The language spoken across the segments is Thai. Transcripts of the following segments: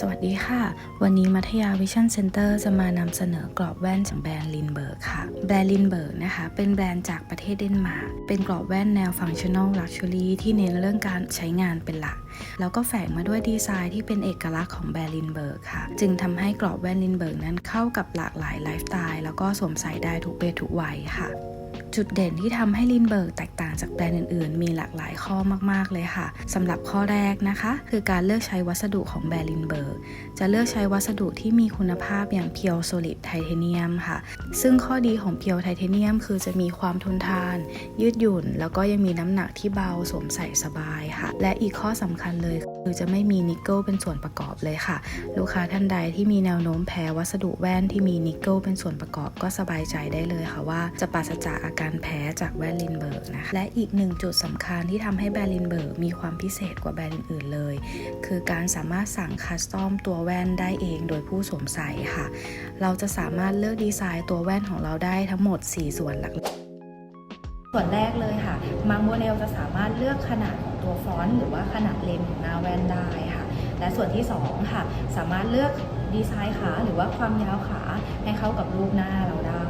สวัสดีค่ะ วันนี้มัธยาวิชั่นเซ็นเตอร์จะมานำเสนอกรอบแว่นจากแบรนด์ลินเบิร์กค่ะ แบรนด์ลินเบิร์กนะคะ เป็นแบรนด์จากประเทศเดนมาร์ก เป็นกรอบแว่นแนวฟังชั่น a ลลักชัวรี่ที่เน้นเรื่องการใช้งานเป็นหลัก แล้วก็แฝงมาด้วยดีไซน์ที่เป็นเอกลักษณ์ของแบรนด์ลินเบิร์กค่ะ จึงทำให้กรอบแว่นลินเบิร์กนั้นเข้ากับหลากหลายไลฟ์สไตล์แล้วก็สวมใส่ได้ทุกเพศทุกวัยค่ะ จุดเด่นที่ทำให้ลินเบิร์กแตกต่างจากแบรนด์อื่นๆ มีหลากหลายข้อมาก ๆ เลยค่ะสำหรับข้อแรกนะคะ คือการเลือกใช้วัสดุของแบรนด์ลินเบิร์กจะเลือกใช้วัสดุที่มีคุณภาพอย่างเพียวโซลิดไทเทเนียมค่ะ ซึ่งข้อดีของเพียวไทเทเนียม คือจะมีความทนทาน ยืดหยุ่น แล้วก็ยังมีน้ำหนักที่เบาสวมใส่สบายค่ะ และอีกข้อสำคัญเลย คือจะไม่มีนิกเกิลเป็นส่วนประกอบเลยค่ะ ลูกค้าท่านใดที่มีแนวโน้มแพ้วัสดุแว่นที่มีนิกเกิลเป็นส่วนประกอบก็สบายใจได้เลยค่ะว่า จะปราศจากอาการแพ้จากแว่นลินเบิร์กนะคะและอีกหนึ่งจุดสำคัญที่ทำให้แบรนด์ลินเบิร์กมีความพิเศษกว่าแบรนด์อื่นเลย คือการสามารถสั่งคัสตอมตัวแว่นได้เองโดยผู้สวมใส่ค่ะ เราจะสามารถเลือกดีไซน์ตัวแว่นของเราได้ทั้งหมด 4 ส่วนหลักส่วนแรกเลยค่ะบางโมเดลจะสามารถเลือกขนาดของ ตัวฟอนต์หรือว่าขนาดเลนส์ของหน้าแว่นได้ค่ะ และส่วนที่2ค่ะ สามารถเลือกดีไซน์ขาหรือว่าความยาวขาให้เข้ากับรูปหน้าเราได้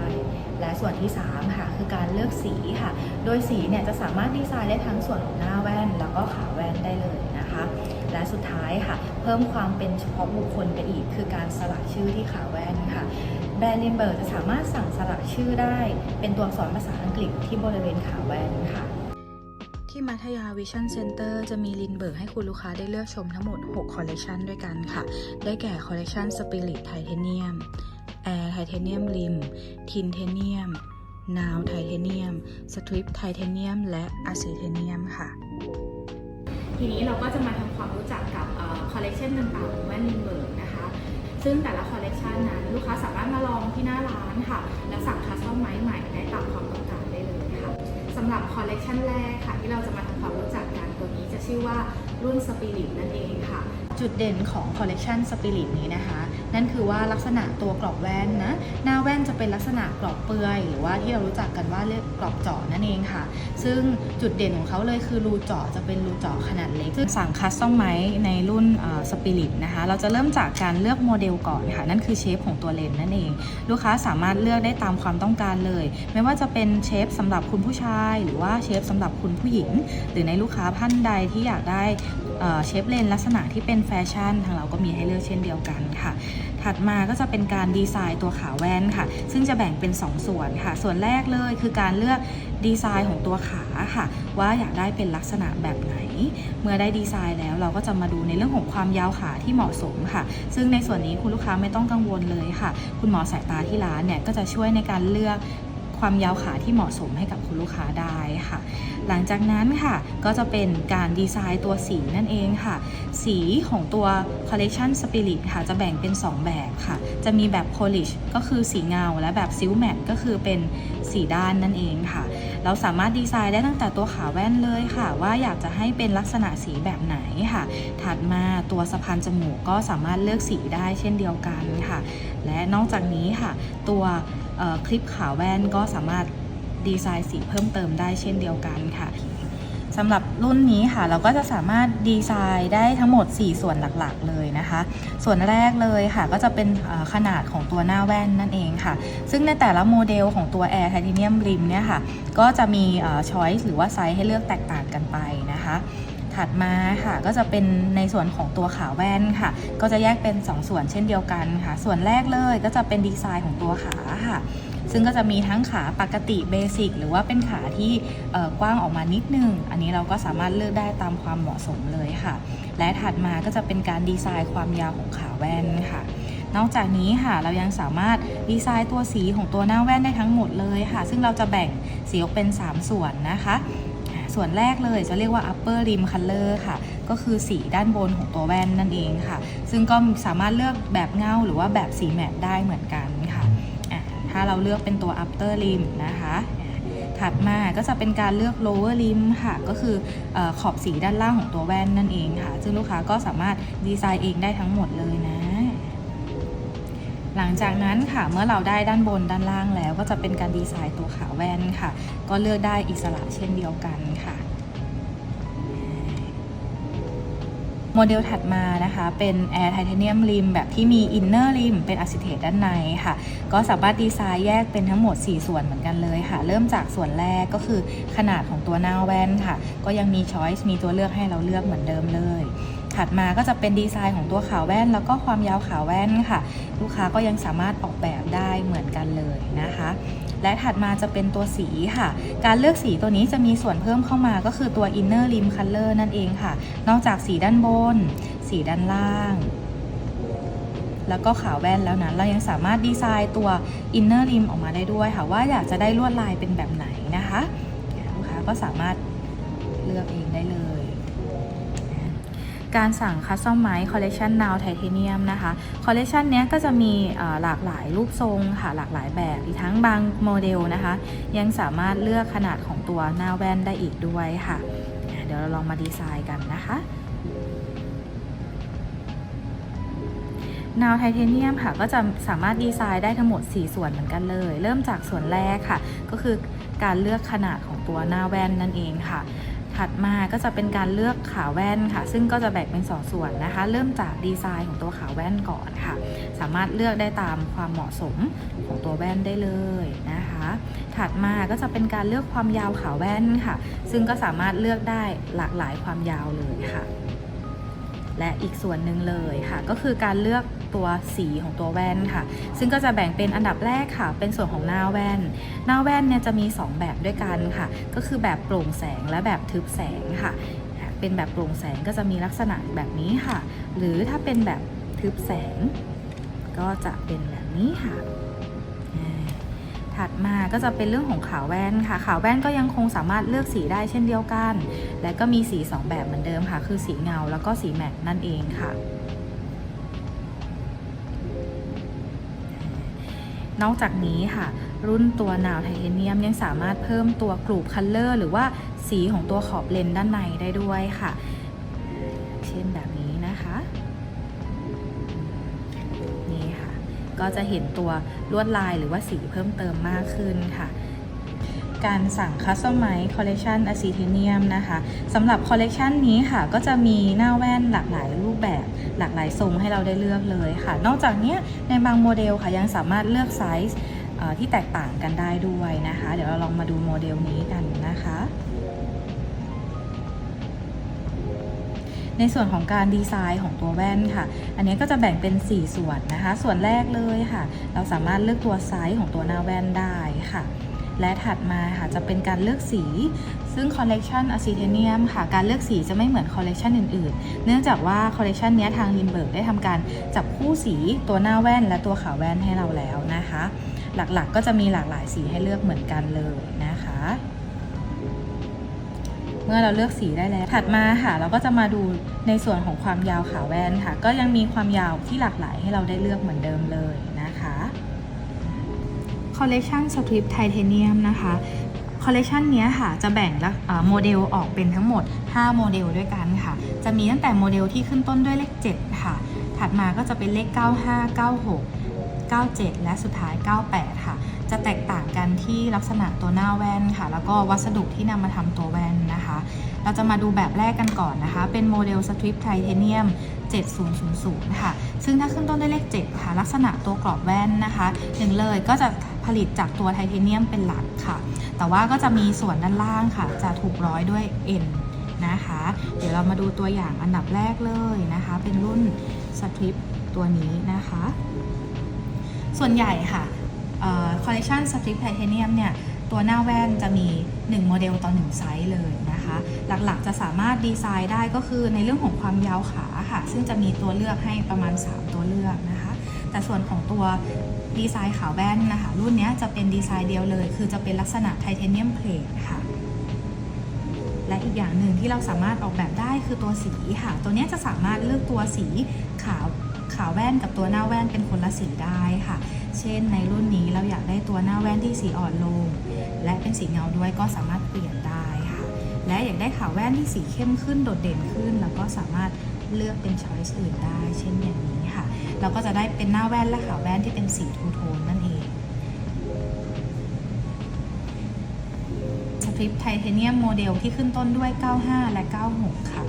และส่วนที่ 3 ค่ะ คือการเลือกสีค่ะ โดยสีเนี่ยจะสามารถดีไซน์ได้ทั้งส่วนของหน้าแว่น แล้วก็ขาแว่นได้เลยนะคะ และสุดท้ายค่ะ เพิ่มความเป็นเฉพาะบุคคลไปอีก คือการสลักชื่อที่ขาแว่นค่ะแบรนด์ลินเบิร์กจะสามารถสั่งสลักชื่อได้ เป็นตัวอักษรภาษาอังกฤษที่บริเวณขาแว่นค่ะ ที่มัธยาวิชั่นเซ็นเตอร์จะมีลินเบิร์กให้คุณลูกค้าได้เลือกชมทั้งหมด 6 คอลเลกชันด้วยกันค่ะ ได้แก่คอลเลกชันสปิริตไทเทเนียมแอร์ไทเทเนียมริมทินเทเนียมนาวไทเทเนียมสตริปไทเทเนียมและอะเซเทเนียมค่ะ ทีนี้เราก็จะมาทำความรู้จักกับคอลเลกชันต่างๆของแว่นลินเบิร์กนะคะ ซึ่งแต่ละคอลเลกชันนั้นลูกค้าสามารถมาลองที่หน้าร้านค่ะ และสั่งคัสตอมไม้ใหม่ได้ตามความต้องการำหรับคอลเลกชันแรกค่ะที่เราจะมาทำความรู้จักกันตัวนี้จะชื่อว่า รุ่นสปิริตนั่นเองค่ะ จุดเด่นของคอลเลกชันสปิริตนี้นะคะ นั่นคือว่าลักษณะตัวกรอบแว่นนะ หน้าแว่นจะเป็นลักษณะกรอบเปลือย หรือว่าที่เรารู้จักกันว่าเรียกกรอบเจาะนั่นเองค่ะ ซึ่งจุดเด่นของเขาเลยคือรูเจาะจะเป็นรูเจาะขนาดเล็ก ซึ่งสั่งคัสตอมไมในรุ่นสปิริตนะคะ เราจะเริ่มจากการเลือกโมเดลก่อนค่ะ นั่นคือเชฟของตัวเลนส์นั่นเอง ลูกค้าสามารถเลือกได้ตามความต้องการเลย ไม่ว่าจะเป็นเชฟสำหรับคุณผู้ชาย หรือว่าเชฟสำหรับคุณผู้หญิง หรือในลูกค้าท่านใดที่อยากได้เชฟเลนลักษณะที่เป็นแฟชั่น ทางเราก็มีให้เลือกเช่นเดียวกันค่ะ ถัดมาก็จะเป็นการดีไซน์ตัวขาแว่นค่ะ ซึ่งจะแบ่งเป็น 2 ส่วนค่ะ ส่วนแรกเลยคือการเลือกดีไซน์ของตัวขาค่ะ ว่าอยากได้เป็นลักษณะแบบไหน เมื่อได้ดีไซน์แล้วเราก็จะมาดูในเรื่องของความยาวขาที่เหมาะสมค่ะ ซึ่งในส่วนนี้คุณลูกค้าไม่ต้องกังวลเลยค่ะ คุณหมอสายตาที่ร้านเนี่ยก็จะช่วยในการเลือก ความยาวขาที่เหมาะสมให้กับคุณลูกค้าได้ค่ะ หลังจากนั้นค่ะก็จะเป็นการดีไซน์ตัวสีนั่นเองค่ะ สีของตัว Collection Spirit ค่ะ จะแบ่งเป็น 2 แบบค่ะ จะมีแบบ Polish ก็คือสีเงาและแบบซิลแมตก็คือเป็นสีด้านนั่นเองค่ะ เราสามารถดีไซน์ได้ตั้งแต่ตัวขาแว่นเลยค่ะ ว่าอยากจะให้เป็นลักษณะสีแบบไหนค่ะ ถัดมาตัวสะพานจมูกก็สามารถเลือกสีได้เช่นเดียวกันค่ะ และนอกจากนี้ค่ะ ตัวคลิปขาแว่นก็สามารถดีไซน์สีเพิ่มเติมได้เช่นเดียวกันค่ะ สำหรับรุ่นนี้ค่ะ เราก็จะสามารถดีไซน์ได้ทั้งหมด 4 ส่วนหลักๆ เลยนะคะ ส่วนแรกเลยค่ะก็จะเป็นขนาดของตัวหน้าแว่นนั่นเองค่ะ ซึ่งในแต่ละโมเดลของตัว Air Titanium Rim เนี่ยค่ะ ก็จะมีช้อยส์หรือว่าไซส์ให้เลือกแตกต่างกันไปนะคะถัดมาค่ะก็จะเป็นในส่วนของตัวขาแว่นค่ะ ก็จะแยกเป็น 2 ส่วนเช่นเดียวกันค่ะ ส่วนแรกเลยก็จะเป็นดีไซน์ของตัวขาค่ะ ซึ่งก็จะมีทั้งขาปกติเบสิกหรือว่าเป็นขาที่กว้างออกมานิดนึง อันนี้เราก็สามารถเลือกได้ตามความเหมาะสมเลยค่ะ และถัดมาก็จะเป็นการดีไซน์ความยาวของขาแว่นค่ะนอกจากนี้ค่ะเรายังสามารถดีไซน์ตัวสีของตัวหน้าแว่นได้ทั้งหมดเลยค่ะ ซึ่งเราจะแบ่งสีออกเป็น 3 ส่วนนะคะ ส่วนแรกเลยจะเรียกว่า upper rim color ค่ะ ก็คือสีด้านบนของตัวแว่นนั่นเองค่ะ ซึ่งก็สามารถเลือกแบบเงาหรือว่าแบบสีแมตต์ได้เหมือนกันค่ะ ถ้าเราเลือกเป็นตัว upper rim นะคะ ถัดมาก็จะเป็นการเลือก lower rim ค่ะ ก็คือออขอบสีด้านล่างของตัวแว่นนั่นเองค่ะ ซึ่งลูกค้าก็สามารถดีไซน์เองได้ทั้งหมดเลยนะหลังจากนั้นค่ะเมื่อเราได้ด้านบนด้านล่างแล้ว ก็จะเป็นการดีไซน์ตัวขาแว่นค่ะ ก็เลือกได้อิสระเช่นเดียวกันค่ะ โมเดลถัดมานะคะเป็น Air Titanium Rim แบบที่มี Inner Rim เป็นอะซิเทตด้านในค่ะ ก็สามารถดีไซน์แยกเป็นทั้งหมด 4 ส่วนเหมือนกันเลยค่ะ เริ่มจากส่วนแรกก็คือขนาดของตัวหน้าแว่นค่ะ ก็ยังมีช้อยส์มีตัวเลือกให้เราเลือกเหมือนเดิมเลยถัดมาก็จะเป็นดีไซน์ของตัวขาแว่น แล้วก็ความยาวขาแว่นค่ะ ลูกค้าก็ยังสามารถออกแบบได้เหมือนกันเลยนะคะ และถัดมาจะเป็นตัวสีค่ะ การเลือกสีตัวนี้จะมีส่วนเพิ่มเข้ามาก็คือตัว inner rim color นั่นเองค่ะ นอกจากสีด้านบน สีด้านล่าง แล้วก็ขาวแว่นแล้วนะเรายังสามารถดีไซน์ตัว inner rim ออกมาได้ด้วยค่ะ ว่าอยากจะได้ลวดลายเป็นแบบไหนนะคะลูกค้าก็สามารถเลือกเองได้เลย การสั่ง Custom m i z e Collection Now Titanium นะคะ คอลเล t ชันนี้ก็จะมีหลากหลายรูปทรงค่ะ หลากหลายแบบอีกทั้งบางโมเดลนะคะ ยังสามารถเลือกขนาดของตัวหน้าแว่นได้อีกด้วยค่ะอะ เดี๋ยวเราลองมาดีไซน์กันนะคะนาวไทเทเนียมค่ะก็จะสามารถดีไซน์ได้ทั้งหมด 4 ส่วนเหมือนกันเลย เริ่มจากส่วนแรกค่ะ ก็คือการเลือกขนาดของตัวหน้าแว่นนั่นเองค่ะ ถัดมาก็จะเป็นการเลือกขาแว่นค่ะ ซึ่งก็จะแบ่งเป็น 2 ส่วนนะคะ เริ่มจากดีไซน์ของตัวขาแว่นก่อนค่ะ สามารถเลือกได้ตามความเหมาะสมของตัวแว่นได้เลยนะคะ ถัดมาก็จะเป็นการเลือกความยาวขาแว่นค่ะ ซึ่งก็สามารถเลือกได้หลากหลายความยาวเลยค่ะ และอีกส่วนหนึ่งเลยค่ะ ก็คือการเลือก ตัวสีของตัวแว่นค่ะ ซึ่งก็จะแบ่งเป็นอันดับแรกค่ะ เป็นส่วนของหน้าแว่น หน้าแว่นเนี่ยจะมี 2 แบบด้วยกันค่ะ ก็คือแบบโปร่งแสงและแบบทึบแสงค่ะ เป็นแบบโปร่งแสงก็จะมีลักษณะแบบนี้ค่ะ หรือถ้าเป็นแบบทึบแสง ก็จะเป็นแบบนี้ค่ะถัดมาก็จะเป็นเรื่องของขาวแว่นค่ะ ขาวแว่นก็ยังคงสามารถเลือกสีได้เช่นเดียวกัน และก็มีสี 2 แบบเหมือนเดิมค่ะ คือสีเงาแล้วก็สีแมตต์นั่นเองค่ะ นอกจากนี้ค่ะ รุ่นตัวนาวไทเทเนียมยังสามารถเพิ่มตัวกรูปคัลเลอร์หรือว่าสีของตัวขอบเลนด้านในได้ด้วยค่ะ เช่นแบบนี้นะคะ นี่ค่ะ ก็จะเห็นตัวลวดลายหรือว่าสีเพิ่มเติมมากขึ้นค่ะการสั่ง Customize Collection a c e t i n i u m นะคะสำหรับคอลเลกชันนี้ค่ะ ก็จะมีหน้าแว่นหลากหลายรูปแบบ หลากหลายทรงให้เราได้เลือกเลยค่ะ นอกจากนี้ในบางโมเดลค่ะยังสามารถเลือกไซส์ที่แตกต่างกันได้ด้วยนะคะ เดี๋ยวเราลองมาดูโมเดลนี้กันนะคะในส่วนของการดีไซน์ของตัวแว่นค่ะ อันนี้ก็จะแบ่งเป็น 4 ส่วนนะคะ ส่วนแรกเลยค่ะ เราสามารถเลือกตัวไซส์ของตัวหน้าแว่นได้ค่ะ และถัดมาค่ะจะเป็นการเลือกสี ซึ่งคอลเลกชันอะซิเทเนียมค่ะ การเลือกสีจะไม่เหมือนคอลเลกชันอื่นๆ เนื่องจากว่าคอลเลกชันนี้ทางลินเบิร์กได้ทำการจับคู่สีตัวหน้าแว่นและตัวขาแว่นให้เราแล้วนะคะ หลักๆก็จะมีหลากหลายสีให้เลือกเหมือนกันเลยนะคะ เมื่อเราเลือกสีได้แล้ว ถัดมาค่ะ เราก็จะมาดูในส่วนของความยาวขาแว่นค่ะ ก็ยังมีความยาวที่หลากหลายให้เราได้เลือกเหมือนเดิมเลยนะคะคอลเล t ชันสตริปไทเทเนียมนะคะ คอลเล t ชันนี้ค่ะจะแบ่งละโมเดลออกเป็นทั้งหมด 5 โมเดลด้วยกันค่ะ จะมีตั้งแต่โมเดลที่ขึ้นต้นด้วยเลข 7 ค่ะ ถัดมาก็จะเป็นเลข 95 96 97 และสุดท้าย 98 ค่ะ จะแตกต่างกันที่ลักษณะตัวหน้าแว่นค่ะ แล้วก็วัสดุที่นำมาทำตัวแว่นนะคะ เราจะมาดูแบบแรกกันก่อนนะคะ เป็นโมเดลสตริปไทเทเนียม 7000 ค่ะ ซึ่งถ้าขึ้นต้นด้วยเลข 7 ค่ะ ลักษณะตัวกรอบแว่นนะคะหนึ่งเลยก็จะ ผลิตจากตัวไทเทเนียมเป็นหลักค่ะ แต่ว่าก็จะมีส่วนด้านล่างค่ะ จะถูกร้อยด้วย N นะคะ เดี๋ยวเรามาดูตัวอย่างอันดับแรกเลยนะคะ เป็นรุ่นสตริปตัวนี้นะคะ ส่วนใหญ่ค่ะคอลเล t ชันสตริปไทเทเนียมเนี่ยตัวหน้าแว่นจะมี 1 โมเดลต่อ 1 ไซส์เลยนะคะ หลักๆจะสามารถดีไซน์ได้ก็คือในเรื่องของความยาวขาค่ะ ซึ่งจะมีตัวเลือกให้ประมาณ 3 ตัวเลือกนะคะ แต่ส่วนของตัว ดีไซน์ขาวแว่นนะคะ รุ่นนี้จะเป็นดีไซน์เดียวเลย คือจะเป็นลักษณะไทเทเนียมเพลทค่ะ และอีกอย่างหนึ่งที่เราสามารถออกแบบได้คือตัวสีค่ะ ตัวนี้จะสามารถเลือกตัวสีขาวขาวแว่นกับตัวหน้าแว่นเป็นคนละสีได้ค่ะ เช่นในรุ่นนี้เราอยากได้ตัวหน้าแว่นที่สีอ่อนลง และเป็นสีเงาด้วยก็สามารถเปลี่ยนได้ค่ะ และอยากได้ขาวแว่นที่สีเข้มขึ้นโดดเด่นขึ้น แล้วก็สามารถ เลือกเป็นช้อยส์อื่นได้ เช่นอย่างนี้ค่ะ เราก็จะได้เป็นหน้าแว่นและขาแว่นที่เป็นสีทูโทนนั่นเองสตริปไทเทเนียมโมเดลที่ขึ้นต้นด้วย 95 และ 96 ค่ะ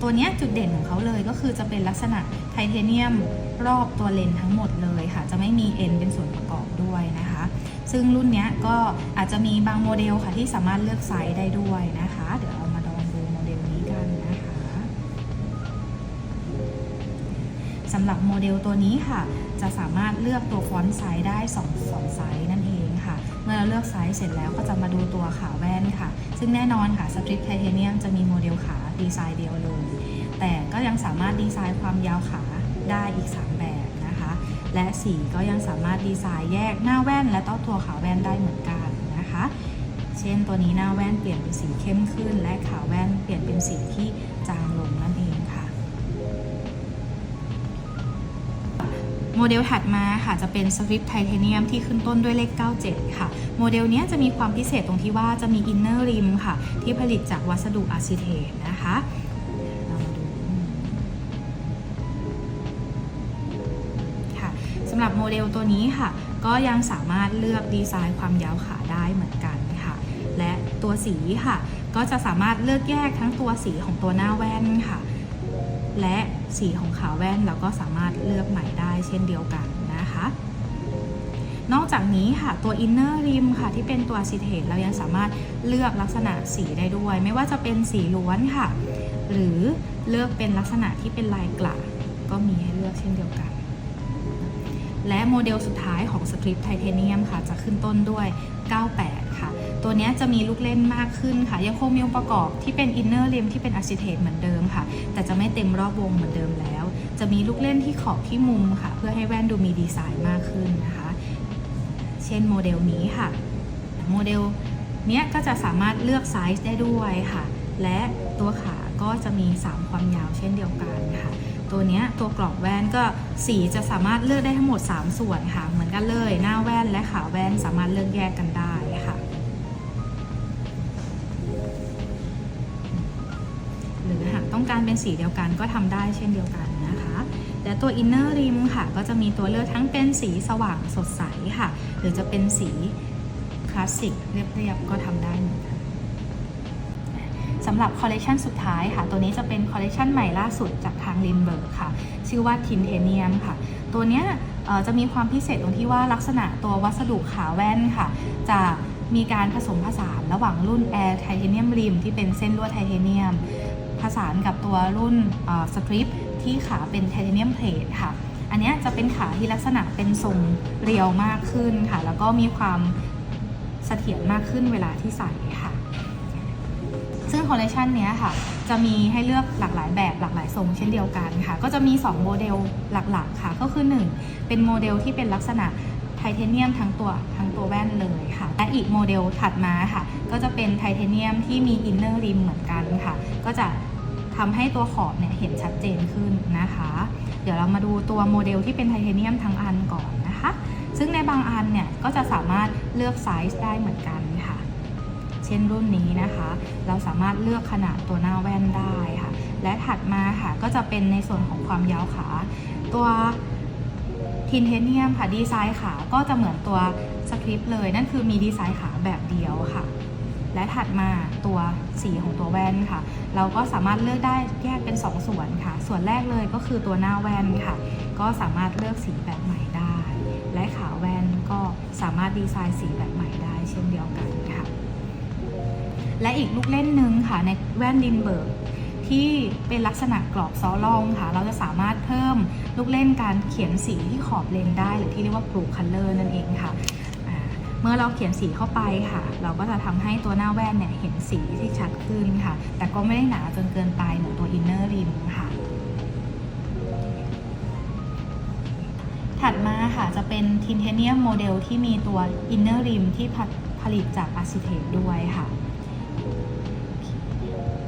ตัวนี้จุดเด่นของเขาเลยก็คือจะเป็นลักษณะไทเทเนียมรอบตัวเลนทั้งหมดเลยค่ะ จะไม่มีเอ็นเป็นส่วนประกอบด้วยนะคะ ซึ่งรุ่นนี้ก็อาจจะมีบางโมเดลค่ะที่สามารถเลือกไซส์ได้ด้วยนะำหรับโมเดลตัวนี้ค่ะ จะสามารถเลือกตัวฟอนต์ไซส์ได้2งไซส์นั่นเองค่ะ เมื่อเราเลือกไซส์เสร็จแล้วก็จะมาดูตัวขาแว่นค่ะ ซึ่งแน่นอนค่ะสตริปไทเทเนียมจะมีโมเดลขาดีไซน์เดียวเลยแต่ก็ยังสามารถดีไซน์ความยาวขาได้อีก 3 แบบนะคะ และสีก็ยังสามารถดีไซน์แยกหน้าแว่น และต้อตัวขาแว่นได้เหมือนกันนะคะ เช่นตัวนี้หน้าแว่นเปลี่ยนเป็นสีเข้มขึ้น และขาแว่นเปลี่ยนเป็นสีที่ โมเดลถัดมาค่ะจะเป็นสวิปไทเทเนียมที่ขึ้นต้นด้วยเลข 97 ค่ะ โมเดลเนี้ยจะมีความพิเศษตรงที่ว่าจะมีอินเนอร์ริมค่ะ ที่ผลิตจากวัสดุอะซิเทตนะคะเรามาดูค่ะสำหรับโมเดลตัวนี้ค่ะ ก็ยังสามารถเลือกดีไซน์ความยาวขาได้เหมือนกันค่ะ และตัวสีค่ะ ก็จะสามารถเลือกแยกทั้งตัวสีของตัวหน้าแว่นค่ะ และสีของขาแว่นเราก็สามารถเลือกใหม่ได้เช่นเดียวกันนะคะ นอกจากนี้ค่ะตัวอินเนอร์ริมค่ะที่เป็นตัวซิเทตเรายังสามารถเลือกลักษณะสีได้ด้วย ไม่ว่าจะเป็นสีล้วนค่ะ หรือเลือกเป็นลักษณะที่เป็นลายกระก็มีให้เลือกเช่นเดียวกัน และโมเดลสุดท้ายของสตริปไทเทเนียมค่ะจะขึ้นต้นด้วย 98 ค่ะ ตัวนี้จะมีลูกเล่นมากขึ้นค่ะยังคงมีองค์ประกอบที่เป็นอินเนอร์ริมที่เป็นอะซิเทตเหมือนเดิมค่ะ แต่จะไม่เต็มรอบวงเหมือนเดิมแล้ว จะมีลูกเล่นที่ขอบที่มุมค่ะ เพื่อให้แว่นดูมีดีไซน์มากขึ้นนะคะ เช่นโมเดลนี้ค่ะ โมเดลเนี้ยก็จะสามารถเลือกไซส์ได้ด้วยค่ะ และตัวขาก็จะมี 3 ความยาวเช่นเดียวกันค่ะ ตัวนี้ตัวกรอบแว่นก็สีจะสามารถเลือกได้ทั้งหมด 3 ส่วนค่ะ เหมือนกันเลย หน้าแว่นและขาแว่นสามารถเลือกแยกกันได้ การเป็นสีเดียวกันก็ทำได้เช่นเดียวกันนะคะ และตัวอินเนอร์ริมค่ะ ก็จะมีตัวเลือกทั้งเป็นสีสว่างสดใสค่ะ หรือจะเป็นสีคลาสสิกเรียบๆก็ทำได้เหมือนกันสำหรับคอลเลกชันสุดท้ายค่ะ ตัวนี้จะเป็นคอลเลกชันใหม่ล่าสุดจากทางลินเบิร์กค่ะ ชื่อว่าทินเทเนียมค่ะ ตัวเนี้ยจะมีความพิเศษตรงที่ว่าลักษณะตัววัสดุขาแว่นค่ะ จะมีการผสมผสานระหว่างรุ่นแอร์ไทเทเนียมริมที่เป็นเส้นลวดไทเทเนียม ผสานกับตัวรุ่นสตริปที่ขาเป็นไทเทเนียมเพลทค่ะ อันนี้จะเป็นขาที่ลักษณะเป็นทรงเรียวมากขึ้นค่ะ แล้วก็มีความเสถียรมากขึ้นเวลาที่ใส่ค่ะ ซึ่งคอลเลคชันนี้ค่ะ จะมีให้เลือกหลากหลายแบบหลากหลายทรงเช่นเดียวกันค่ะ ก็จะมี 2 โมเดลหลักๆค่ะ ก็คือ 1 เป็นโมเดลที่เป็นลักษณะไทเทเนียมทั้งตัวทั้งตัวแว่นเลยค่ะ และอีกโมเดลถัดมาค่ะ ก็จะเป็นไทเทเนียมที่มีอินเนอร์ริมเหมือนกันค่ะ ก็จะ ทำให้ตัวขอบเนี่ยเห็นชัดเจนขึ้นนะคะ เดี๋ยวเรามาดูตัวโมเดลที่เป็นไทเทเนียมทั้งอันก่อนนะคะ ซึ่งในบางอันเนี่ยก็จะสามารถเลือกไซส์ได้เหมือนกันค่ะ เช่นรุ่นนี้นะคะ เราสามารถเลือกขนาดตัวหน้าแว่นได้ค่ะ และถัดมาค่ะก็จะเป็นในส่วนของความยาวขา ตัวทินเทเนียมค่ะดีไซน์ขาก็จะเหมือนตัวสคริปต์เลย นั่นคือมีดีไซน์ขาแบบเดียวค่ะ และถัดมาตัวสีของตัวแว่นค่ะ เราก็สามารถเลือกได้แยกเป็น2ส่วนค่ะ ส่วนแรกเลยก็คือตัวหน้าแว่นค่ะ ก็สามารถเลือกสีแบบใหม่ได้ และขาแว่นก็สามารถดีไซน์สีแบบใหม่ได้ เช่นเดียวกันค่ะ และอีกลูกเล่นหนึ่งค่ะในแว่นดินเบิร์กที่เป็นลักษณะกรอบซอลองค่ะ เราจะสามารถเพิ่มลูกเล่นการเขียนสีที่ขอบเลนได้ หรือที่เรียกว่า blue color นั่นเองค่ะ เมื่อเราเขียนสีเข้าไปค่ะ เราก็จะทำให้ตัวหน้าแว่นเนี่ยเห็นสีที่ชัดขึ้นค่ะ แต่ก็ไม่ได้หนาจนเกินไปเหมือนตัวอินเนอร์ริมค่ะ ถัดมาค่ะจะเป็นทินเทเนียมโมเดลที่มีตัวอินเนอร์ริมที่ผลิตจากอะซิเทตด้วยค่ะ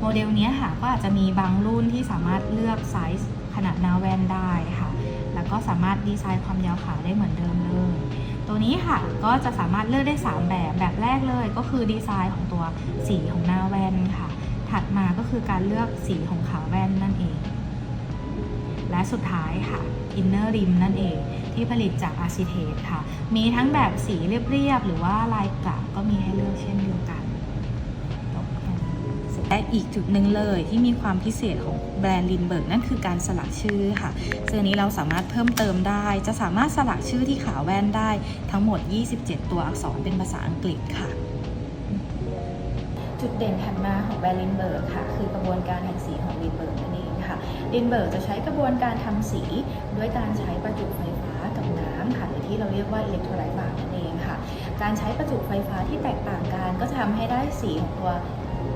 โมเดลนี้ค่ะก็อาจจะมีบางรุ่นที่สามารถเลือกไซส์ขนาดหน้าแว่นได้ค่ะ แล้วก็สามารถดีไซน์ความยาวขาได้เหมือนเดิมเลย ตัวนี้ค่ะก็จะสามารถเลือกได้ 3 แบบแบบแรกเลยก็คือดีไซน์ของตัวสีของหน้าแว่นค่ะ ถัดมาก็คือการเลือกสีของขาแว่นนั่นเอง และสุดท้ายค่ะอินเนอร์ริมนั่นเองที่ผลิตจากอะซิเทตค่ะ มีทั้งแบบสีเรียบๆหรือว่าลายกระก็มีให้เลือกเช่นเดียวกัน และอีกจุดหนึ่งเลยที่มีความพิเศษของแบรนด์ลินเบิร์กนั่นคือการสลักชื่อค่ะซึ่งอันนี้เราสามารถเพิ่มเติมได้ จะสามารถสลักชื่อที่ขาแว่นได้ทั้งหมด 27 ตัวอักษรเป็นภาษาอังกฤษค่ะจุดเด่นถัดมาของแบรนด์ลินเบิร์กค่ะ คือกระบวนการแห่งสีของลินเบิร์กนั่นเองค่ะลินเบิร์กจะใช้กระบวนการทำสีด้วยการใช้ประจุไฟฟ้ากับน้ำค่ะหรือที่เราเรียกว่าอิเล็กโทรไลต์บาร์นั่นเองค่ะ การใช้ประจุไฟฟ้าที่แตกต่างกันก็จะทำให้ได้สีของตัว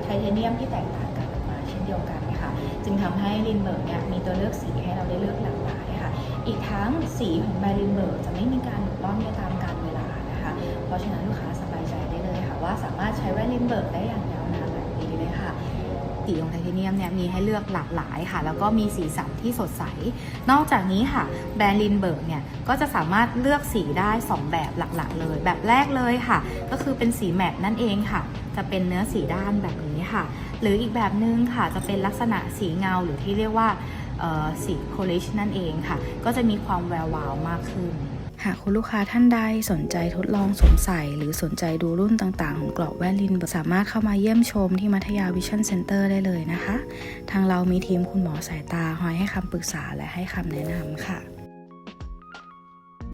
ไทเทเนียมที่แตกต่างกันออกมาเช่นเดียวกันค่ะจึงทำให้ลินเบิร์กเนี่ยมีตัวเลือกสีให้เราได้เลือกหลากหลายค่ะอีกทั้งสีของแบรนด์ลินเบิร์กจะไม่มีการหลุดล่อนไปตามกาลเวลานะคะเพราะฉะนั้นลูกค้าสบายใจได้เลยค่ะว่าสามารถใช้แว่นลินเบิร์กได้อย่าง สีของไทเทเนียมเนี่ยมีให้เลือกหลากหลายค่ะ แล้วก็มีสีสันที่สดใส นอกจากนี้ค่ะแบรนด์ลินเบิร์กเนี่ยก็จะสามารถเลือกสีได้ 2 แบบหลักๆ เลย แบบแรกเลยค่ะ ก็คือเป็นสีแมตนั่นเองค่ะ จะเป็นเนื้อสีด้านแบบนี้ค่ะ หรืออีกแบบนึงค่ะจะเป็นลักษณะสีเงาหรือที่เรียกว่าสีโคลิชนั่นเองค่ะ ก็จะมีความแวววาวมากขึ้น หากคุณลูกค้าท่านใดสนใจทดลองสวมใส่หรือสนใจดูรุ่นต่างๆ ของกรอบแว่นลินส์สามารถเข้ามาเยี่ยมชมที่มัธยาวิชั่นเซ็นเตอร์ได้เลยนะคะ ทางเรามีทีมคุณหมอสายตาคอยให้คำปรึกษาและให้คำแนะนำค่ะ